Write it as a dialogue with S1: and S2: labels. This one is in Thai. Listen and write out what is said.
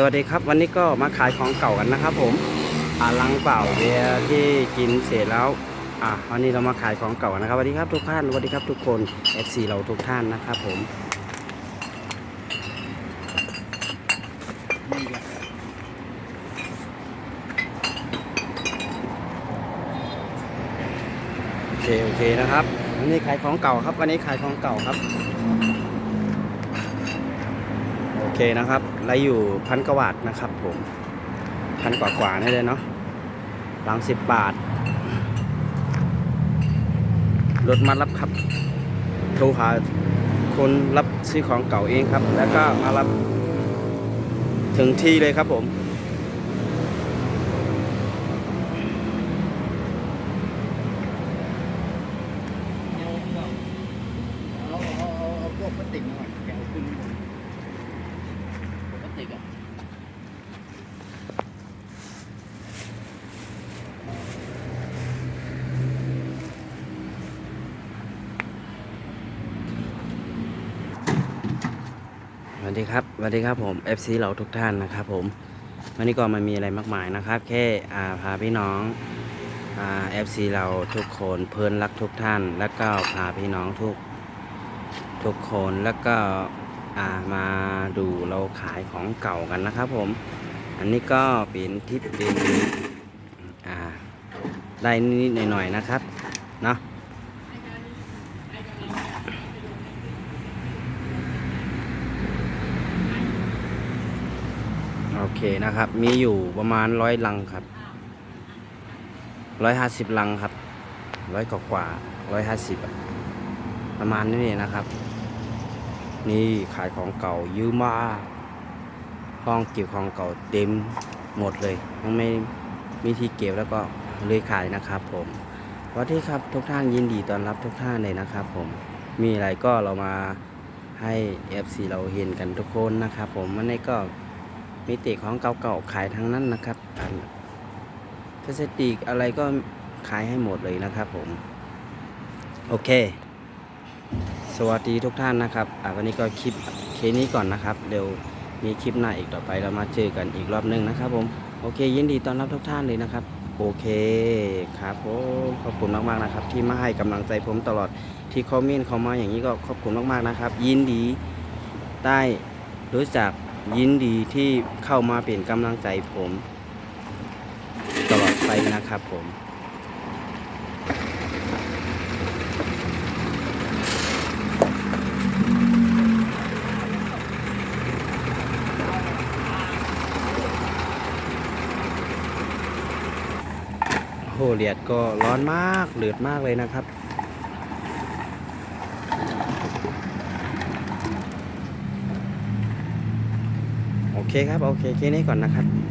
S1: สวัสดีครับวันนี้ก็มาขายของเก่ากันนะครับ ผมอ่าลังเปล่าเบียร์ที่กินเสร็จแล้วอะวันนี้เรามาขายของเก่ากันนะครับสวัสดีครับทุกท่านสวัสดีครับทุกคน FC เราทุกท่านนะครับผมโอเคโอเคนะครับวันนี้ขายของเก่าครับวันนี้ขายของเก่าครับ โอ เคนะครับไรอยู่พันกว่าบาทนะครับผมพันกว่ากว่านี่เลยเนาะหลังสิบบาท รถมารับครับ โทรหาคนรับซื้อของเก่าเองครับ แล้วก็มารับถึงที่เลยครับผม
S2: เอาเอาเอาเอาพวกพลาสติกมาหน่อยแกเอาขึ้นพวกพลาสติกอะ
S1: ส วัสดีครับสวัสดีครับผม FC เราทุกท่านนะครับผม วันนี้ก็มันมีอะไรมากมายนะครับ แค่อาพาพี่น้องอ FC เราทุกคนเพื่อนรักทุกท่าน แล้วก็พาพี่น้องทุกทุกคนแล้วก็อามาดูเราขายของเก่ากันนะครับผม อันนี้ก็เป็นที่เป็นอ่าได้นิดๆหน่อยๆนะครับเนาะ โอเคนะครับ มีอยู่ประมาณร้อยลังครับร้อยห้าสิบลังครับร้อยกว่าร้อยห้าสิบประมาณนี้นะครับ นี่ขายของเก่ายืมมาห้องเก็บของเก่าเต็มหมดเลยยังไม่มีที่เก็บแล้วก็เลยขายนะครับ ผมวัสดีครับทุกท่านยินดีต้อนรับทุกท่านเลยนะครับ ผมมีอะไรก็เรามาให้ FC เราเห็นกันทุกคนนะครับ ผมวันนี้ก็ มีติของเก่าๆขายทั้งนั้นนะครับอันพลาสติกอะไรก็ขายให้หมดเลยนะครับผม โอเค สวัสดีทุกท่านนะครับอะวันนี้ก็คลิปเคนี้ก่อนนะครับ เดี๋ยวมีคลิปหน้าอีกต่อไปเรามาเจอกันอีกรอบหนึงนะครับผม โอเค ยินดีต้อนรับทุกท่านเลยนะครับ โอเคครับผมขอบคุณมากๆนะครับ ที่มาให้กำลังใจผมตลอดที่คอมเมนต์เข้ามาอย่างนี้ก็ขอบคุณมากๆนะครับ ยินดีได้รู้จัก ยินดีที่เข้ามาเป็นกำลังใจผม ตลอดไปนะครับผมโหเลียดก็ร้อนมากเลือดมากเลยนะครับ เคครับ โอเคแค่นี้ก่อนนะครับ